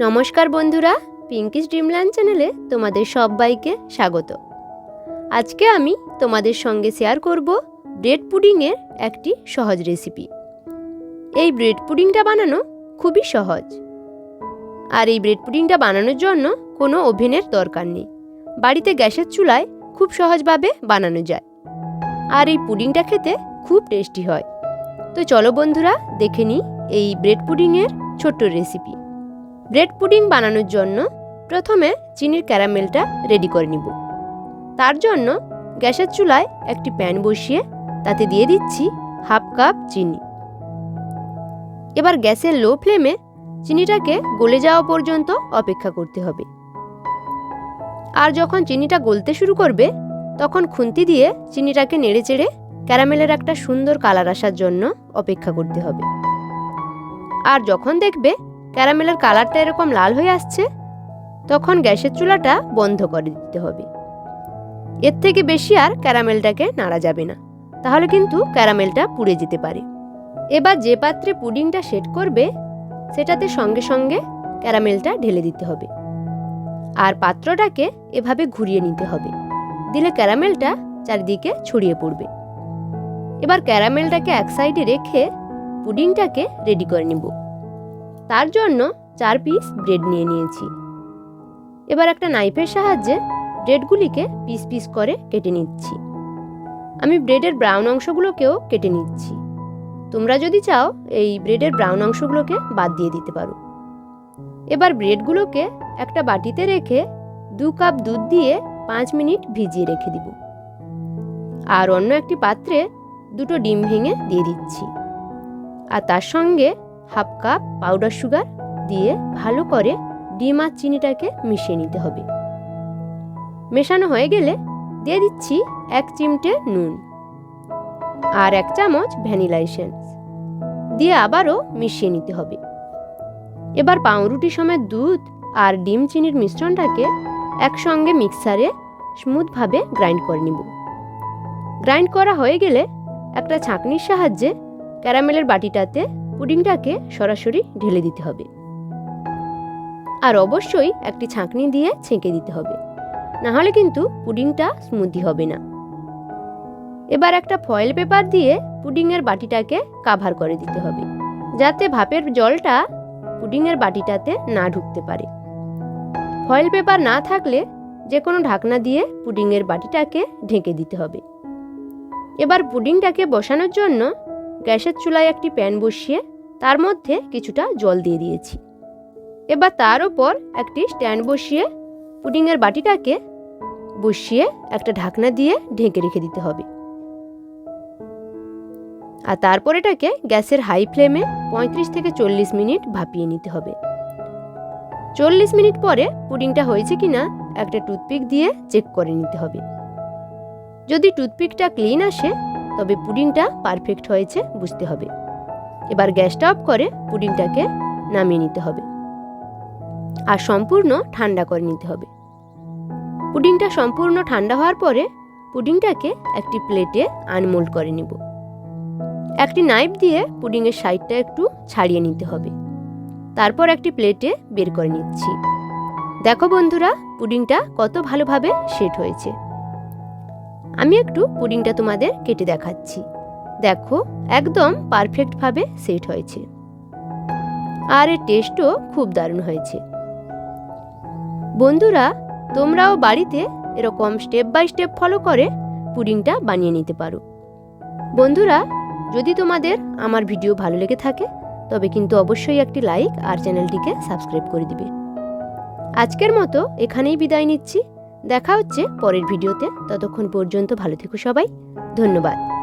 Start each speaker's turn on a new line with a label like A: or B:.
A: নমস্কার বন্ধুরা পিঙ্কিস ড্রিমল্যান্ড চ্যানেলে তোমাদের সবাইকে স্বাগত। আজকে আমি তোমাদের সঙ্গে শেয়ার করব ব্রেড পুডিংয়ের একটি সহজ রেসিপি এই ব্রেড পুডিংটা বানানো খুবই সহজ। আর এই ব্রেড পুডিংটা বানানোর জন্য কোনো ওভেনের দরকার নেই। বাড়িতে গ্যাসের চুলায় খুব সহজভাবে বানানো যায়। আর এই পুডিংটা খেতে খুব টেস্টি হয়। তো চলো বন্ধুরা, দেখে নিই এই ব্রেড পুডিংয়ের ছোট্ট রেসিপি ব্রেড পুডিং বানানোর জন্য প্রথমে চিনির ক্যারামেলটা রেডি করে নিব। তার জন্য গ্যাসের চুলায় একটি প্যান বসিয়ে তাতে দিয়ে দিচ্ছি হাফ কাপ চিনি। এবার গ্যাসের লো ফ্লেমে চিনিটাকে গলে যাওয়া পর্যন্ত অপেক্ষা করতে হবে। আর যখন চিনিটা গলতে শুরু করবে, তখন খুন্তি দিয়ে চিনিটাকে নেড়ে চেড়ে ক্যারামেলের একটা সুন্দর কালার আসার জন্য অপেক্ষা করতে হবে। আর যখন দেখবে ক্যারামেলের কালারটা এরকম লাল হয়ে আসছে, তখন গ্যাসের চুলাটা বন্ধ করে দিতে হবে। এর থেকে বেশি আর ক্যারামেলটাকে নাড়া যাবে না, তাহলে কিন্তু ক্যারামেলটা পুড়ে যেতে পারে। এবার যে পাত্রে পুডিংটা সেট করবে, সেটাতে সঙ্গে সঙ্গে ক্যারামেলটা ঢেলে দিতে হবে। আর পাত্রটাকে এভাবে ঘুরিয়ে নিতে হবে, দিলে ক্যারামেলটা চারিদিকে ছড়িয়ে পড়বে। এবার ক্যারামেলটাকে এক সাইডে রেখে পুডিংটাকে রেডি করে নিব। তার জন্য চার পিস ব্রেড নিয়ে নিয়েছি। এবার একটা নাইফের সাহায্যে ব্রেডগুলিকে পিস পিস করে কেটে নিচ্ছি। আমি ব্রেডের ব্রাউন অংশগুলোকেও কেটে নিচ্ছি। তোমরা যদি চাও এই ব্রেডের ব্রাউন অংশগুলোকে বাদ দিয়ে দিতে পারো। এবার ব্রেডগুলোকে একটা বাটিতে রেখে দু কাপ দুধ দিয়ে পাঁচ মিনিট ভিজিয়ে রেখে দিব। আর অন্য একটি পাত্রে দুটো ডিম ভেঙে দিয়ে দিচ্ছি। আর তার সঙ্গে হাফ কাপ পাউডার সুগার দিয়ে ভালো করে ডিম আর চিনিটাকে মিশিয়ে নিতে হবে। মেশানো হয়ে গেলে দিয়ে দিচ্ছি এক চিমটে নুন আর এক চামচ ভ্যানিলা এসেন্স দিয়ে আবারও মিশিয়ে নিতে হবে। এবার পাউরুটি সমেত দুধ আর ডিম চিনির মিশ্রণটাকে একসঙ্গে মিক্সারে স্মুথভাবে গ্রাইন্ড করে নিব। গ্রাইন্ড করা হয়ে গেলে একটা ছাঁকনির সাহায্যে ক্যারামেলের বাটিটাতে পুডিংটাকে সরাসরি ঢেলে দিতে হবে। আর অবশ্যই একটি ছাঁকনি দিয়ে ছেঁকে দিতে হবে। না হলে কিন্তু পুডিংটা স্মুদি হবে না। এবার একটা ফয়েল পেপার দিয়ে পুডিংয়ের বাটিটাকে কাভার করে দিতে হবে, যাতে ভাপের জলটা পুডিংয়ের বাটিটাতে না ঢুকতে পারে। ফয়েল পেপার না থাকলে যে কোনো ঢাকনা দিয়ে পুডিংয়ের বাটিটাকে ঢেকে দিতে হবে। এবার পুডিংটাকে বসানোর জন্য গ্যাসের চুলায় একটি প্যান বসিয়ে তার মধ্যে কিছুটা জল দিয়ে দিয়েছি। এবার তার ওপর একটি স্ট্যান্ড বসিয়ে পুডিংয়ের বাটিটাকে বসিয়ে একটা ঢাকনা দিয়ে ঢেকে রেখে দিতে হবে। আর তারপর এটাকে গ্যাসের হাই ফ্লেমে পঁয়ত্রিশ থেকে চল্লিশ মিনিট ভাপিয়ে নিতে হবে। চল্লিশ মিনিট পরে পুডিংটা হয়েছে কিনা একটা টুথপিক দিয়ে চেক করে নিতে হবে। যদি টুথপিকটা ক্লিন আসে, তবে পুডিংটা পারফেক্ট হয়েছে বুঝতে হবে। এবার গ্যাসটা অফ করে পুডিংটাকে নামিয়ে নিতে হবে। আর সম্পূর্ণ ঠান্ডা করে নিতে হবে। পুডিংটা সম্পূর্ণ ঠান্ডা হওয়ার পরে পুডিংটাকে একটি প্লেটে আনমোল্ড করে নিব। একটি নাইফ দিয়ে পুডিংয়ের সাইডটা একটু ছাড়িয়ে নিতে হবে। তারপর একটি প্লেটে বের করে নিচ্ছি। দেখো বন্ধুরা, পুডিংটা কত ভালোভাবে সেট হয়েছে। আমি একটু পুডিংটা তোমাদের কেটে দেখাচ্ছি। দেখো, একদম পারফেক্টভাবে সেট হয়েছে। আর এর টেস্টও খুব দারুণ হয়েছে। বন্ধুরা, তোমরাও বাড়িতে এরকম স্টেপ বাই স্টেপ ফলো করে পুডিংটা বানিয়ে নিতে পারো। বন্ধুরা, যদি তোমাদের আমার ভিডিও ভালো লেগে থাকে, তবে কিন্তু অবশ্যই একটি লাইক আর চ্যানেলটিকে সাবস্ক্রাইব করে দিবে। আজকের মতো এখানেই বিদায় নিচ্ছি। দেখা হচ্ছে পরের ভিডিওতে ততক্ষণ পর্যন্ত ভালো থেকো সবাই। ধন্যবাদ।